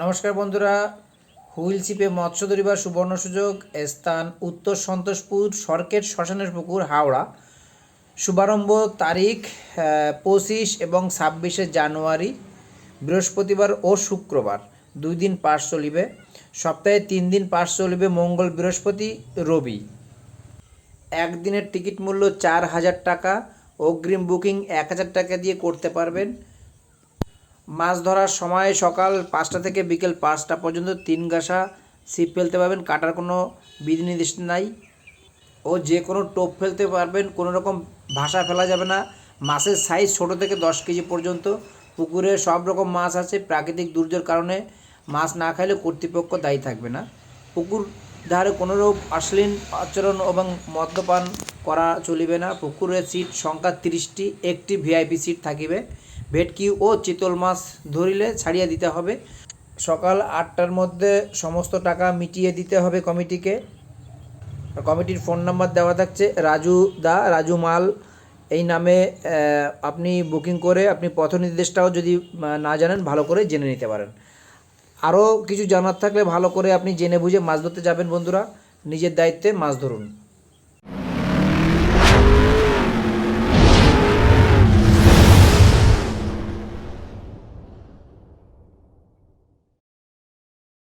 নমস্কার বন্ধুরা। হুইল ছিপে মৎস্য ধরিবার সুবর্ণ সুযোগ, স্থান উত্তর সন্তোষপুর, সরকেট শ্মশানের পুকুর, হাওড়া। শুভারম্ভ তারিখ পঁচিশ এবং ছাব্বিশে জানুয়ারি, বৃহস্পতিবার ও শুক্রবার। দুই দিন পাস চলিবে। সপ্তাহে তিন দিন পাস চলিবে মঙ্গল বৃহস্পতি, রবি। একদিনের টিকিট মূল্য চার হাজার টাকা। অগ্রিম বুকিং এক হাজার টাকা দিয়ে করতে পারবেন। মাছ ধরার সময় সকাল পাঁচটা থেকে বিকেল পাঁচটা পর্যন্ত তিন গাছা ছিপ ফেলতে পারবেন, কাটার কোনো বিধিনির্দেশ নাই ও যে কোনো টোপ ফেলতে পারবেন, কোনো রকম ভাষা ফেলা যাবে না। মাছের সাইজ ছোট থেকে দশ কেজি পর্যন্ত, পুকুরে সব রকম মাছ আছে, প্রাকৃতিক দুর্যোগের কারণে মাছ না খাইলে কর্তৃপক্ষ দায়ী থাকবে না। পুকুর ধারে কোনোরূপ অশ্লীল আচরণ এবং মদ্যপান করা চলিবে না। পুকুরের সিট সংখ্যা তিরিশটি, একটি ভিআইপি সিট থাকিবে। ভেটকি ও চিতল মাছ ধরিলে ছাড়িয়ে দিতে হবে। সকাল আটটার মধ্যে সমস্ত টাকা মিটিয়ে দিতে হবে কমিটিকে। কমিটির ফোন নাম্বার দেওয়া থাকছে, রাজু দা, রাজু মাল। এই নামে আপনি বুকিং করে আপনি পথ নির্দেশটাও যদি না জানেন, ভালো করে জেনে নিতে পারেন। আরও কিছু জানার থাকলে ভালো করে আপনি জেনে বুঝে মাছ ধরতে যাবেন বন্ধুরা। নিজের দায়িত্বে মাছ ধরুন।